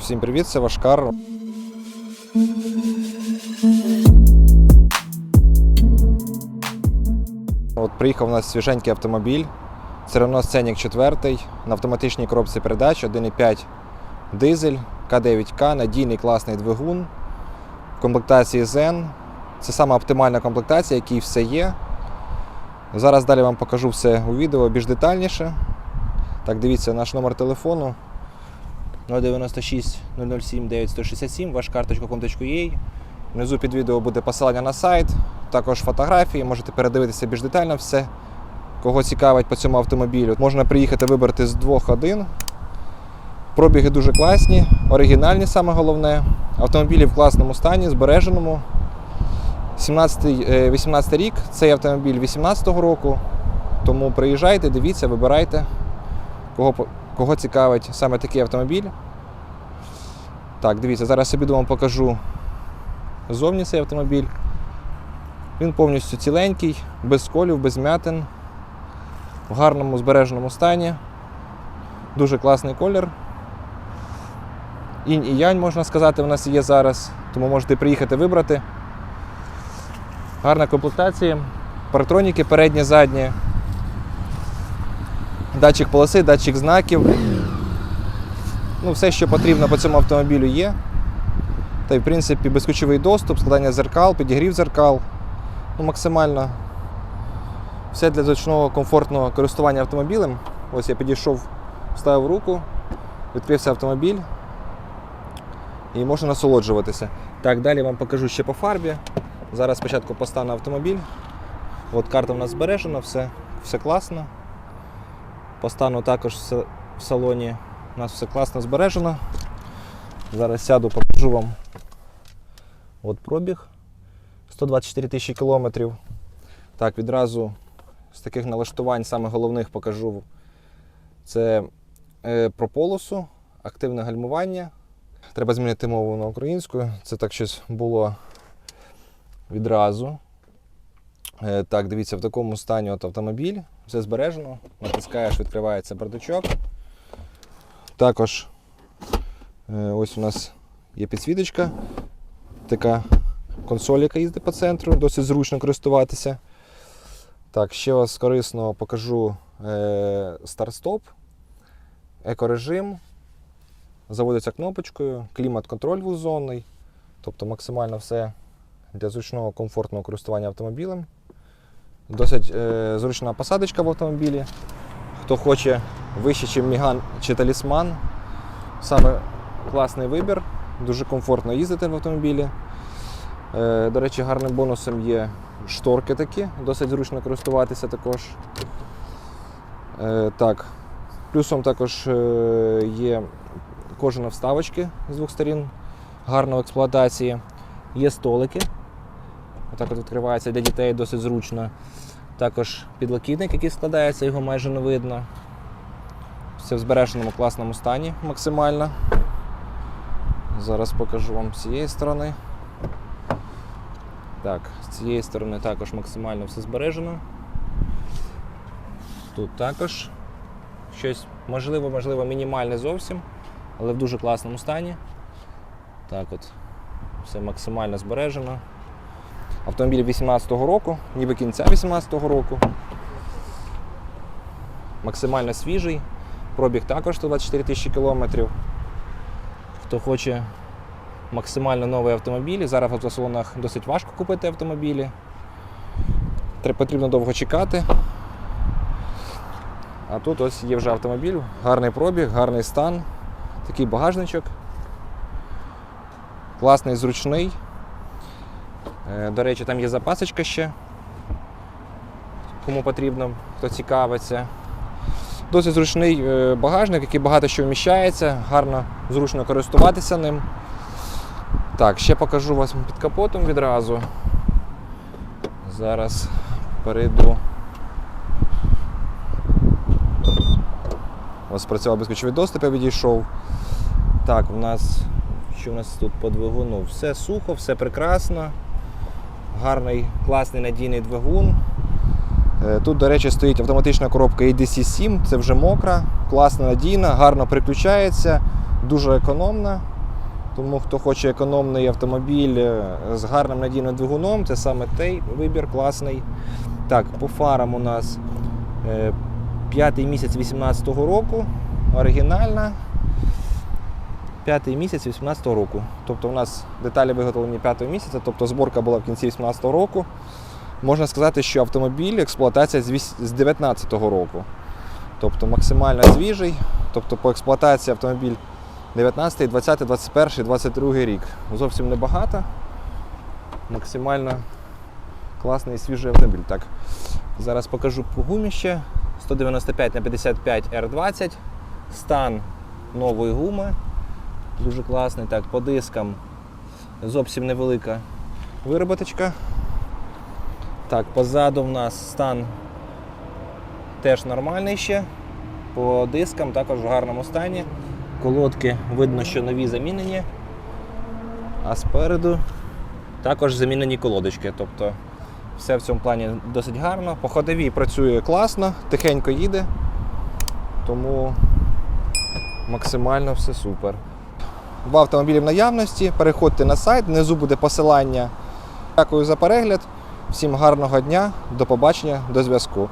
Всім привіт, це Вашкар. От приїхав у нас свіженький автомобіль. Це Renault Scenic 4 на автоматичній коробці передач 1,5 дизель, К9К, надійний класний двигун, в комплектації Zen. Це сама оптимальна комплектація, якій все є. Зараз далі вам покажу все у відео більш детальніше. Так, дивіться, наш номер телефону 096 007 9167, вашкар.com.ua. Внизу під відео буде посилання на сайт, також фотографії, можете передивитися більш детально все, кого цікавить по цьому автомобілю. Можна приїхати вибрати з двох один. Пробіги дуже класні, оригінальні саме головне. Автомобілі в класному стані, збереженому. 17, е, 18 рік, цей автомобіль 18-го року. Тому приїжджайте, дивіться, вибирайте, кого, кого цікавить саме такий автомобіль. Так, дивіться, зараз собі вам покажу зовні цей автомобіль. Він повністю ціленький, без сколів, без м'ятин, в гарному збереженому стані. Дуже класний колір. Інь і янь, можна сказати, в нас є зараз, тому можете приїхати вибрати. Гарна комплектація. Парктроніки передні, задні. Датчик полоси, датчик знаків. Ну, все, що потрібно по цьому автомобілю є. Та й в принципі безключовий доступ, складання зеркал, підігрів зеркал. Ну, максимально все для зручного, комфортного користування автомобілем. Ось я підійшов, вставив руку, відкрився автомобіль і можна насолоджуватися. Так, далі вам покажу ще по фарбі. Зараз спочатку постану автомобіль. От карта в нас збережена, все, все класно. Постану також в салоні. У нас все класно збережено. Зараз сяду, покажу вам. От пробіг 124 тисячі кілометрів. Так, відразу з таких налаштувань, саме головних покажу. Це е, про полосу, активне гальмування. Треба змінити мову на українську. Це так щось було відразу. Е, так, дивіться, в такому стані от автомобіль, все збережено. Натискаєш, відкривається бардачок. Також е, ось у нас є підсвіточка, така консоль, яка їздить по центру, досить зручно користуватися. Так, ще вас корисно покажу е, старт-стоп, екорежим. Заводиться кнопочкою, клімат-контроль двозонний, тобто максимально все для зручного комфортного користування автомобілем. Досить е, зручна посадочка в автомобілі. Хто хоче вище, ніж Міган чи талісман, саме класний вибір, дуже комфортно їздити в автомобілі. Е, до речі, гарним бонусом є шторки такі, досить зручно користуватися також. Е, так. Плюсом також е, є кожана вставочки з двох сторін, гарно в експлуатації. Є столики. Отак от відкривається для дітей досить зручно. Також підлокітник, який складається, його майже не видно. Все в збереженому класному стані максимально. Зараз покажу вам з цієї сторони. Так, з цієї сторони також максимально все збережено. Тут також щось можливо, можливо, мінімальне зовсім, але в дуже класному стані. Так от, все максимально збережено. Автомобіль 18-го року, ніби кінця 18-го року. Максимально свіжий. Пробіг також 124 тисячі кілометрів. Хто хоче максимально новий автомобіль, зараз в автосалонах досить важко купити автомобілі. Потрібно довго чекати. А тут ось є вже автомобіль, гарний пробіг, гарний стан, такий багажничок. Класний, зручний. Е, До речі, там є запасочка ще. Кому потрібно, хто цікавиться. Досить зручний е, багажник, який багато що вміщається, гарно, зручно користуватися ним. Так, ще покажу вас під капотом відразу. Зараз перейду. Ось спрацював безключовий доступ, я відійшов. Так, у нас що у нас тут по двигуну? Все сухо, все прекрасно. Гарний, класний надійний двигун. Е, Тут, до речі, стоїть автоматична коробка EDC 7, це вже мокра, класна, надійна, гарно приключається, дуже економна. Тому хто хоче економний автомобіль е, з гарним надійним двигуном, це саме той вибір класний. Так, по фарам у нас е, п'ятий місяць 18-го року, оригінальна. П'ятий місяць 18-го року. Тобто у нас деталі виготовлені п'ятого місяця, тобто зборка була в кінці 18-го року. Можна сказати, що автомобіль експлуатація з віс- з 19-го року. Тобто максимально свіжий. Тобто по експлуатації автомобіль 19, 20, 21, 22 рік. Зовсім небагато. Максимально класний і свіжий автомобіль. Так, зараз покажу по гумі ще. 195 на 55 R20. Стан нової гуми. Дуже класний. Так, по дискам зовсім невелика вироботочка. Так, позаду в нас стан теж нормальний ще. По дискам також в гарному стані. Колодки видно, що нові замінені. А спереду також замінені колодочки. Тобто все в цьому плані досить гарно. По ходовій працює класно, тихенько їде. Тому максимально все супер. Два автомобілі в наявності. Переходьте на сайт, внизу буде посилання. Дякую за перегляд. Всім гарного дня, до побачення, до зв'язку.